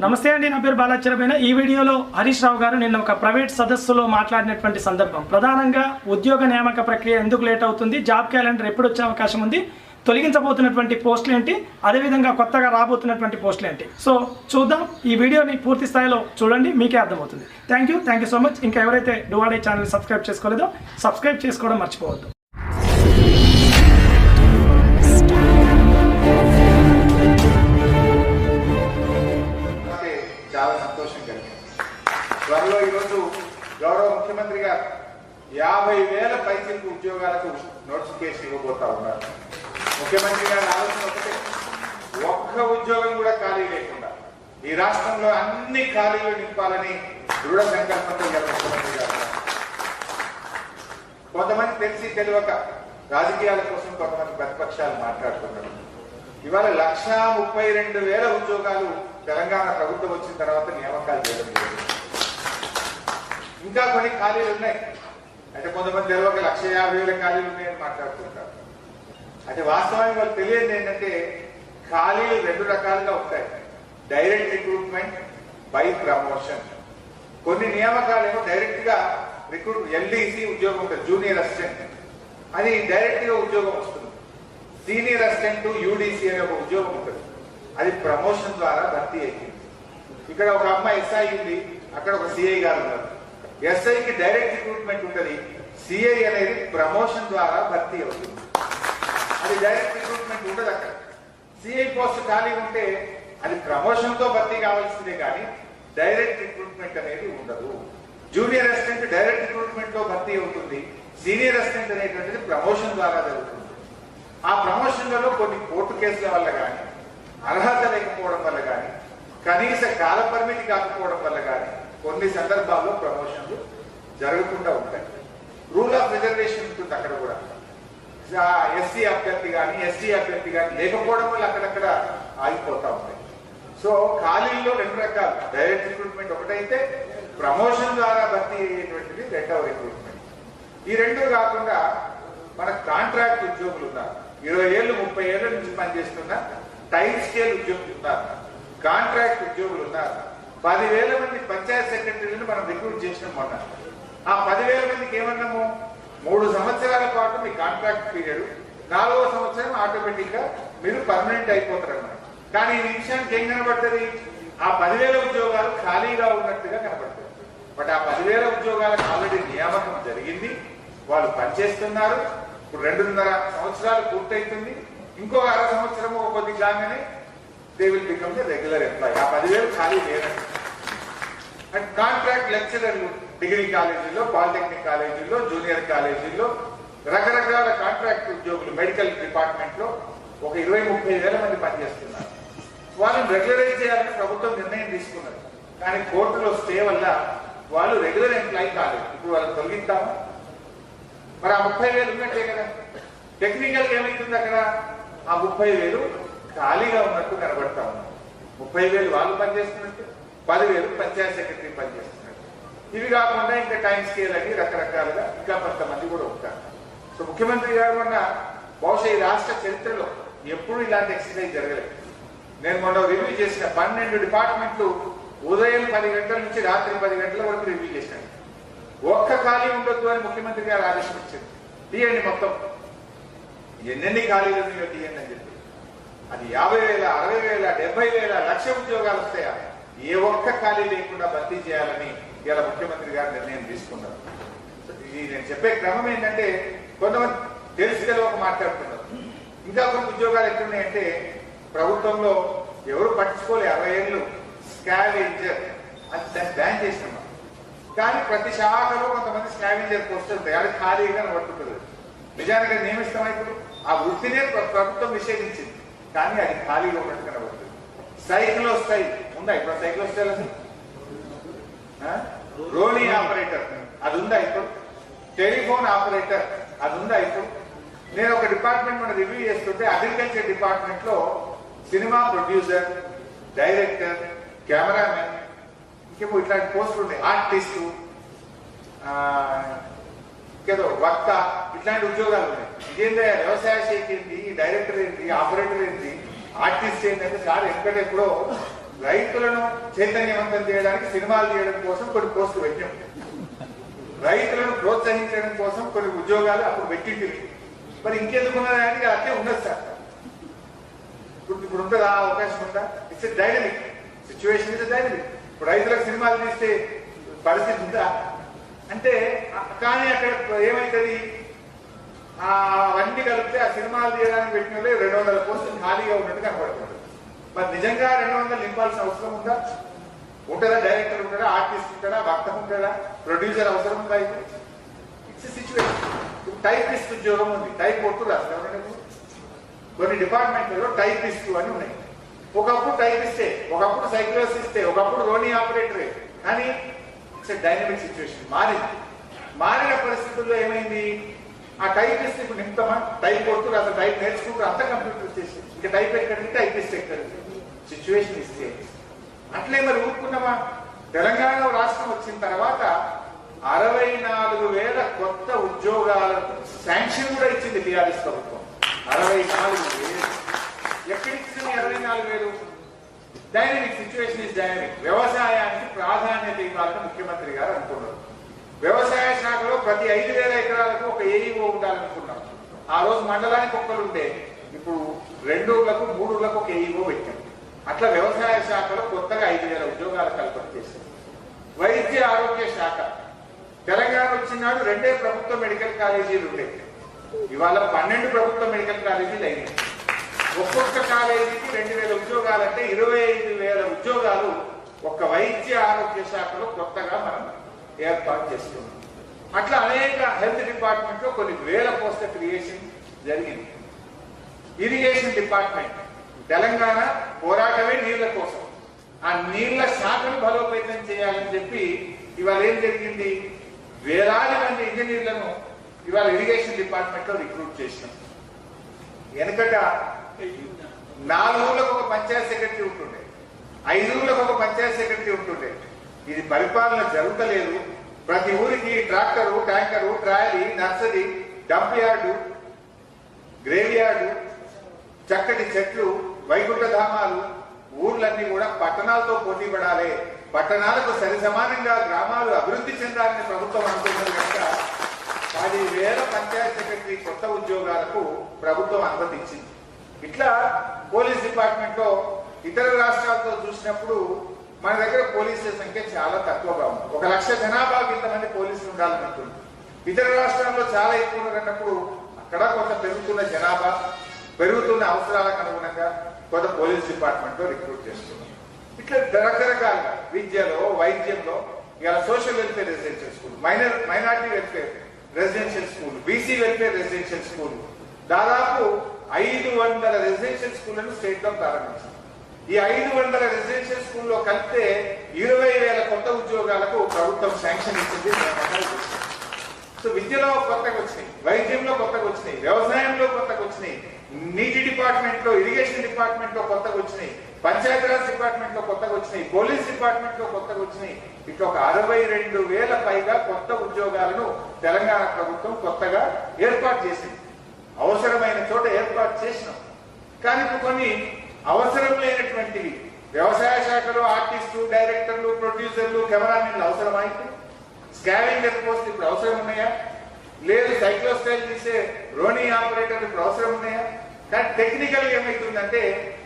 నమస్తే అండి నా పేరు బాలాచరమైన ఈ వీడియోలో హరీష్ రావు గారు నిన్న ఒక ప్రైవేట్ సదస్సులో మాట్లాడినటువంటి సందర్భం. ప్రధానంగా ఉద్యోగ నియామక ప్రక్రియ ఎందుకు లేట్ అవుతుంది జాబ్ క్యాలెండర్ ఎప్పుడు వచ్చే అవకాశం ఉంది తొలగించబోతున్నటువంటి పోస్టులు ఏంటి అదేవిధంగా కొత్తగా రాబోతున్నటువంటి పోస్టులు ఏంటి. సో చూద్దాం ఈ వీడియోని పూర్తి స్థాయిలో చూడండి మీకే అర్థమవుతుంది. Thank you thank you so much. ఇంకా ఎవరైతే డువాడే ఛానల్ సబ్స్క్రైబ్ చేసుకోలేదో సబ్స్క్రైబ్ చేసుకోవడం మర్చిపోవద్దు. ఉద్యోగాలకు నోటిఫికేషన్ ఇవ్వబోతా ఉన్నారు. ముఖ్యమంత్రి గారి ఆలోచన ఒకటే. ఒక్క ఉద్యోగం కూడా ఖాళీ లేకుండా ఈ రాష్ట్రంలో అన్ని ఖాళీలు నింపాలని దృఢ సంకల్పంతో ముఖ్యమంత్రి గారు కొంతమంది తెలిసి తెలియక రాజకీయాల కోసం కొంతమంది ప్రతిపక్షాలు మాట్లాడుతున్నారు. ఇవాళ లక్షా ముప్పై రెండు వేల ఉద్యోగాలు తెలంగాణ ప్రభుత్వం వచ్చిన తర్వాత నియామకాలు చేయడం లేదు. ఇంకా కొన్ని ఖాళీలు ఉన్నాయి. అంటే కొంతమంది తెలియక లక్ష యాభై వేల ఖాళీలు ఉన్నాయని మాట్లాడుతుంటారు. అంటే వాస్తవానికి వాళ్ళు తెలియదు ఏంటంటే ఖాళీలు రెండు రకాలుగా ఉంటాయి. డైరెక్ట్ రిక్రూట్మెంట్ బై ప్రమోషన్ కొన్ని నియామకాలు ఏమో డైరెక్ట్గా రిక్రూట్ ఎల్డీసీ ఉద్యోగం ఉంటుంది జూనియర్ అసిస్టెంట్ అది డైరెక్ట్గా ఉద్యోగం వస్తుంది. సీనియర్ అసిస్టెంట్ యూడీసీ అనే ఒక ఉద్యోగం ఉంటుంది. అది ప్రమోషన్ ద్వారా భర్తీ అయింది ఇక్కడ ఒక అమ్మాయి ఎస్ఐ ఉంది అక్కడ ఒక సిఐ గారు ఉన్నారు. ఎస్ఐకి డైరెక్ట్ రిక్రూట్మెంట్ ఉంటుంది. సిఐ అనేది ప్రమోషన్ ద్వారా భర్తీ అవుతుంది. అది డైరెక్ట్ రిక్రూట్మెంట్ ఉండదు అక్కడ. సిఐ పోస్ట్ ఖాళీ ఉంటే అది ప్రమోషన్తో భర్తీ కావాల్సిందే కానీ డైరెక్ట్ రిక్రూట్మెంట్ అనేది ఉండదు. జూనియర్ అసిస్టెంట్ డైరెక్ట్ రిక్రూట్మెంట్లో భర్తీ అవుతుంది. సీనియర్ అసిస్టెంట్ అనేటువంటిది ప్రమోషన్ ద్వారా జరుగుతుంది. ఆ ప్రమోషన్లలో కొన్ని కోర్టు కేసుల వల్ల కానీ అర్హత లేకపోవడం వల్ల కానీ కనీస కాల పరిమితి కాకపోవడం వల్ల కానీ కొన్ని సందర్భాల్లో ప్రమోషన్లు జరగకుండా ఉంటాయి. రూల్ ఆఫ్ రిజర్వేషన్ ఉంటుంది అక్కడ కూడా. ఎస్సీ అభ్యర్థి కానీ ఎస్టీ అభ్యర్థి కానీ లేకపోవడం వల్ల అక్కడక్కడ ఆగిపోతా ఉంటాయి. సో ఖాళీల్లో రెండు రకాలు. డైరెక్ట్ రిక్రూట్మెంట్ ఒకటైతే ప్రమోషన్ ద్వారా భర్తీ అయ్యేటువంటిది రెండవ రిక్రూట్మెంట్ ఈ రెండు కాకుండా మన కాంట్రాక్ట్ ఉద్యోగులు ఉన్నారు. ఇరవై ఏళ్ళు ముప్పై ఏళ్ళ నుంచి పనిచేస్తున్న టైం స్కేల్ ఉద్యోగులు ఉన్నారు. కాంట్రాక్ట్ ఉద్యోగులు ఉన్నారు. పదివేల మంది పంచాయత్ సెక్రటరీలను మనం రిక్రూట్ చేసినాం మొన్న. ఆ పదివేల మందికి ఏమన్నాము? మూడు సంవత్సరాల పాటు మీ కాంట్రాక్ట్ పీరియడ్ నాలుగో సంవత్సరం ఆటోమేటిక్గా మీరు పర్మనెంట్ అయిపోతారు అన్నమాట కానీ ఈ నిమిషానికి ఏం కనబడుతుంది? ఆ పదివేల ఉద్యోగాలు ఖాళీగా ఉన్నట్టుగా కనబడుతుంది. బట్ ఆ పదివేల ఉద్యోగాలకు ఆల్రెడీ నియామకం జరిగింది. వాళ్ళు పనిచేస్తున్నారు. ఇప్పుడు రెండున్నర సంవత్సరాలు పూర్తయితుంది. ఇంకో అర సంవత్సరము కొద్ది కాగానే they will become the regular employee ఆ పదివేలు ఖాళీ లేదండి అండ్ కాంట్రాక్ట్ లెక్చరర్లు డిగ్రీ కాలేజీల్లో పాలిటెక్నిక్ కాలేజీల్లో జూనియర్ కాలేజీల్లో రకరకాల కాంట్రాక్ట్ ఉద్యోగులు మెడికల్ డిపార్ట్మెంట్లో ఒక ఇరవై ముప్పై వేల మంది పనిచేస్తున్నారు. వాళ్ళని రెగ్యులరైజ్ చేయాలని ప్రభుత్వం నిర్ణయం తీసుకున్నది. కానీ కోర్టులో స్టే వల్ల వాళ్ళు రెగ్యులర్ ఎంప్లాయీ కాలేదు. ఇప్పుడు వాళ్ళని తొలగిద్దాము? మరి ఆ ముప్పై వేలు ఉన్నట్లే కదా. టెక్నికల్ ఏమైతుంది అక్కడ? ఆ ముప్పై వేలు ఖాళీగా ఉన్నట్టు కనబడతా ఉన్నాం. ముప్పై వేలు వాళ్ళు పనిచేస్తున్నట్టు పదివేలు పంచాయత్ సెక్రటరీ పనిచేస్తున్నట్టు. ఇవి కాకుండా ఇంకా టైం స్కేల్ అని రకరకాలుగా ఇంకా కొంతమంది కూడా ఉంటారు. సో ముఖ్యమంత్రి గారు మొన్న బహుశా ఈ రాష్ట్ర చరిత్రలో ఎప్పుడు ఇలాంటి ఎక్సర్సైజ్ జరగలేదు. నేను మొన్న రివ్యూ చేసిన పన్నెండు డిపార్ట్మెంట్లు ఉదయం పది గంటల నుంచి రాత్రి పది గంటల వరకు రివ్యూ చేశాను ఒక్క ఖాళీ ఉండొద్దు అని ముఖ్యమంత్రి గారు ఆదేశం ఇచ్చింది తీయండి మొత్తం. ఎన్నెన్ని ఖాళీలు ఉన్నాయో తీయండి అని చెప్పి. అది యాభై వేల అరవై వేల డెబ్బై వేల లక్ష ఉద్యోగాలు వస్తాయా? ఏ ఒక్క ఖాళీ లేకుండా భర్తీ చేయాలని ఇవాళ ముఖ్యమంత్రి గారు నిర్ణయం తీసుకున్నారు. ఇది నేను చెప్పే క్రమం ఏంటంటే కొంతమంది తెలిసి తెలియక మాట్లాడుతున్నారు. ఇంకా కొన్ని ఉద్యోగాలు ఎట్లున్నాయంటే ప్రభుత్వంలో ఎవరు పట్టించుకోలే అరవై ఏళ్ళు స్కావెంజర్ అది దాన్ని బ్యాన్ చేసినాం కానీ ప్రతి శాఖలో కొంతమంది స్కావెంజర్ పోస్టులు తయారు ఖాళీగా కనబడుతుంటుంది నిజానికి అది నియమిస్తాం ఇప్పుడు? ఆ వృత్తినే ప్రభుత్వం నిషేధించింది. కానీ అది ఖాళీగా ఉన్నట్టు కనబడుతుంది సైకిల్ వస్తాయి. ఉందా? ఇప్పుడు సైకిల్ వస్తాయి అసలు ఆ? ఆపరేటర్. అది ఉందా ఇప్పుడు? Telephone operator. అది ఉందా ఇప్పుడు? నేను ఒక డిపార్ట్మెంట్ మనం రివ్యూ చేస్తుంటే అగ్రికల్చర్ డిపార్ట్మెంట్లో సినిమా ప్రొడ్యూసర్ డైరెక్టర్ కెమెరామెన్ ఇంకేమో ఇట్లాంటి పోస్టులు ఉన్నాయి. ఆర్టిస్టు ఇంకేదో వక్త ఇట్లాంటి ఉద్యోగాలు ఉన్నాయి. ఇదేంటే వ్యవసాయ శాఖ ఏంటి డైరెక్టర్ ఏంటి ఆపరేటర్ ఏంటి ఆర్టిస్ట్ ఏంటంటే సార్ ఎక్కడెప్పుడో రైతులను చైతన్యవంతం చేయడానికి సినిమాలు చేయడం కోసం కొన్ని పోస్టులు పెట్టాం. రైతులను ప్రోత్సహించడం కోసం కొన్ని ఉద్యోగాలు అప్పుడు పెట్టింది మరి ఇంకెందుకు ఉన్నది అట్లే ఉండదు సార్. ఇప్పుడు ఇప్పుడు ఉంటుందా? అవకాశం ఉందా? It's dynamic situation is dynamic ఇప్పుడు రైతులకు సినిమాలు తీస్తే పరిస్థితి ఉందా? అంటే కానీ అక్కడ ఏమైతుంది? ఆ అవన్నీ కలిపితే ఆ సినిమాలు తీయడానికి పెట్టిన రెండు వందల పోస్టులు ఖాళీగా ఉన్నట్టు కనపడుతుంది మరి నిజంగా రెండు వందలు నింపాల్సిన అవసరం ఉందా? ఉంటుందా డైరెక్టర్ ఉంటాడా? ఆర్టిస్ట్ ఉంటాడా? భక్త ఉంటాడా? ప్రొడ్యూసర్ అవసరం ఉందా ఇది? ఇట్స్ సిచ్యువేషన్ టైపిస్ట్ ఉద్యోగం ఉంది. టైప్ కొట్టు రాస్తారు కొన్ని డిపార్ట్మెంట్లలో టైపిస్ట్ అని ఉన్నాయి. ఒకప్పుడు టైపిస్టే ఒకప్పుడు సైక్లోసిస్టే ఒకప్పుడు రోనీ ఆపరేటరే. కానీ ఇట్స్ డైనమిక్ సిచ్యువేషన్ మారింది. మారిన పరిస్థితుల్లో ఏమైంది? ఆ టైపిస్ట్ ఇప్పుడు నింపుతామా టైప్ కొడుతూ అసలు టైప్ నేర్చుకుంటూ అంతా కంప్యూటర్ చేసి ఇంకా టైప్ ఎక్కడికి టైపిస్ట్ ఎక్కడికి సిచ్యువేషన్ ఇస్తే అట్లే మరి ఊరుకున్నామా? తెలంగాణ రాష్ట్రం వచ్చిన తర్వాత అరవై నాలుగు వేల కొత్త ఉద్యోగాలకు శాంక్షన్ కూడా ఇచ్చింది టీఆర్ఎస్ ప్రభుత్వం. అరవై నాలుగు వేలు. ఎక్కడిచ్చింది అరవై నాలుగు వేలు? డైనమిక్ సిచ్యువేషన్ ఇస్ డైనమిక్ వ్యవసాయానికి ప్రాధాన్యత ఇవ్వాలని ముఖ్యమంత్రి గారు అనుకున్నారు. వ్యవసాయ శాఖలో ప్రతి ఐదు వేల ఎకరాలకు ఒక ఏఈఓ ఉండాలనుకున్నాం. ఆ రోజు మండలానికి ఒక్కరు ఉండే ఇప్పుడు రెండులకు మూడులకు మూడు ఒక ఏఈఓ పెట్టాం. అట్లా వ్యవసాయ శాఖలో కొత్తగా ఐదు వేల ఉద్యోగాలు కల్పన చేశారు వైద్య ఆరోగ్య శాఖ. తెలంగాణ వచ్చినాడు రెండే ప్రభుత్వ మెడికల్ కాలేజీలు ఉండేవి ఇవాళ పన్నెండు ప్రభుత్వ మెడికల్ కాలేజీలు అయినాయి. ఒక్కొక్క కాలేజీకి రెండు వేల ఉద్యోగాలు ఇరవై ఐదు వేల ఉద్యోగాలు ఒక వైద్య ఆరోగ్య శాఖలో కొత్తగా మనం ఏర్పాటు చేస్తున్నాం అట్లా అనేక హెల్త్ డిపార్ట్మెంట్లో కొన్ని వేల పోస్టుల క్రియేషన్ జరిగింది. ఇరిగేషన్ డిపార్ట్మెంట్ తెలంగాణ పోరాటమే నీళ్ళ కోసం. ఆ నీళ్ళ శాఖను బలోపేతం చేయాలని చెప్పి ఇవాళ ఏం జరిగింది? వేలాది మంది ఇంజనీర్లను ఇవాళ ఇరిగేషన్ డిపార్ట్మెంట్లో రిక్రూట్ చేసినాం వెనకట నాలుగు ఊళ్ళకు ఒక పంచాయత్ సెక్రటరీ ఉంటుండే. ఐదు ఊళ్ళకు ఒక పంచాయత్ సెక్రటరీ ఉంటుండే. ఇది పరిపాలన జరుగుతలేదు. ప్రతి ఊరికి tractor tanker trolley nursery dump yard graveyard చక్కటి చెట్లు వైకుంఠ ధామాలు ఊర్లన్నీ కూడా పట్టణాలతో పోటీ పడాలి. పట్టణాలకు సరి సమానంగా గ్రామాలు అభివృద్ధి చెందాలని ప్రభుత్వం అనుకుంటుంది కనుక పది వేల పంచాయత్ సెక్రటరీ కొత్త ఉద్యోగాలకు ప్రభుత్వం అనుమతించింది ఇట్లా పోలీస్ డిపార్ట్మెంట్లో ఇతర రాష్ట్రాలతో చూసినప్పుడు మన దగ్గర పోలీసుల సంఖ్య చాలా తక్కువగా ఉంది. ఒక లక్ష జనాభాకి ఇంతమంది పోలీసులు ఉండాలని ఉంటుంది. ఇతర రాష్ట్రాల్లో చాలా ఎక్కువ ఉన్నప్పుడు అక్కడ కొంత పెరుగుతున్న జనాభా పెరుగుతున్న అవసరాలకు అనుగుణంగా కొంత పోలీస్ డిపార్ట్మెంట్లో రిక్రూట్ చేస్తున్నాం ఇట్లా రకరకాలుగా విద్యలో వైద్యంలో ఇలా social welfare residential school minor minority welfare residential school BC welfare residential school. దాదాపు ఐదు వందల రెసిడెన్షియల్ స్కూళ్ళను స్టేట్లో ప్రారంభించారు. ఈ ఐదు వందల రెసిడెన్షియల్ స్కూల్లో కలిపితే ఇరవై వేల కొత్త ఉద్యోగాలకు ప్రభుత్వం శాంక్షన్ ఇచ్చింది సో విద్యలో కొత్తగా వచ్చినాయి వైద్యంలో కొత్తగా వచ్చినాయి వ్యవసాయంలో కొత్తగా వచ్చినాయి నీటి డిపార్ట్మెంట్లో ఇరిగేషన్ డిపార్ట్మెంట్లో కొత్తగా వచ్చినాయి పంచాయతీరాజ్ డిపార్ట్మెంట్లో కొత్తగా వచ్చినాయి పోలీస్ డిపార్ట్మెంట్లో కొత్తగా వచ్చినాయి. ఇట్లా ఒక అరవై రెండు వేల పైగా కొత్త ఉద్యోగాలను తెలంగాణ ప్రభుత్వం కొత్తగా ఏర్పాటు చేసింది. అవసరమైన చోట ఏర్పాటు చేసినాం. కానీ ఇప్పుడు కొన్ని అవసరం లేనటువంటివి. వ్యవసాయ శాఖలో ఆర్టిస్టు డైరెక్టర్లు ప్రొడ్యూసర్లు కెమెరామెన్లు అవసరమైతే స్కావింగ్ పోస్ట్ ఇప్పుడు అవసరం ఉన్నాయా? లేదు సైక్లోస్టైల్ తీసే రోనీ ఆపరేటర్ ఇప్పుడు అవసరం ఉన్నాయా? కానీ టెక్నికల్ ఏమవుతుందంటే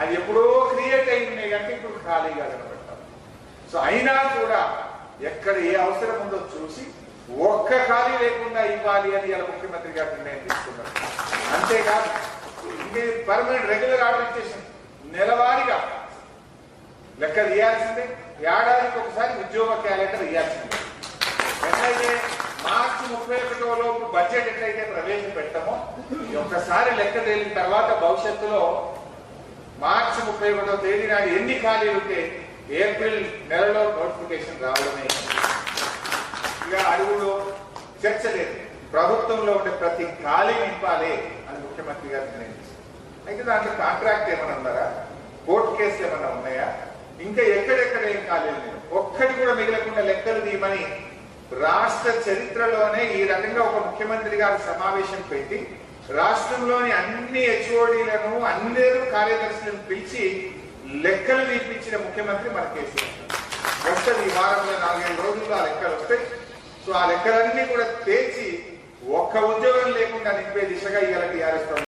అది ఎప్పుడో క్రియేట్ అయి ఉన్నాయి కనుక ఇప్పుడు ఖాళీగా కనబడతాం. సో అయినా కూడా ఎక్కడ ఏ అవసరం ఉందో చూసి ఒక్క ఖాళీ లేకుండా ఇవ్వాలి అని ఇలా ముఖ్యమంత్రి గారు నిర్ణయం తీసుకున్నారు. అంతేకాదు ఇది పర్మనెంట్ రెగ్యులర్ ఆర్డర్ నెలవారీగా లెక్క తీయాల్సిందే. ఏడాదికి ఒకసారి ఉద్యోగ క్యాలెండర్ ఇవ్వాల్సిందే. ఎట్లయితే మార్చి ముప్పై ఒకటో లోపు బడ్జెట్ ఎట్లయితే ప్రవేశపెట్టామో ఒక్కసారి లెక్క తేలిన తర్వాత భవిష్యత్తులో మార్చి ముప్పై ఒకటో తేదీ నాడు ఎన్ని ఖాళీలు ఉంటే ఏప్రిల్ నెలలో నోటిఫికేషన్ రావడమే. అడుగులో చర్చ లేదు ప్రభుత్వంలో ఉండే ప్రతి ఖాళీ నింపాలి అని ముఖ్యమంత్రి గారు నిర్ణయించారు. అయితే దాంట్లో కాంట్రాక్ట్ ఏమైనా ఉన్నారా? కోర్టు కేసులు ఏమైనా ఉన్నాయా? ఇంకా ఎక్కడెక్కడ ఏం ఖాళీలు లేవు? ఒక్కటి కూడా మిగలకుండా లెక్కలు తీయమని రాష్ట్ర చరిత్రలోనే ఈ రకంగా ఒక ముఖ్యమంత్రి గారు సమావేశం పెట్టి రాష్ట్రంలోని అన్ని హెచ్ఓడీలను అందరూ కార్యదర్శులను పిలిచి లెక్కలు తీపించిన ముఖ్యమంత్రి మన కేసీఆర్. వస్తుంది ఈ వారంలో నాలుగైదు రోజుల్లో ఆ లెక్కలు వస్తాయి. సో ఆ లెక్కలన్నీ కూడా తేల్చి ఒక్క ఉద్యోగం లేకుండా నింపే దిశగా ఇవాళ టీఆర్ఎస్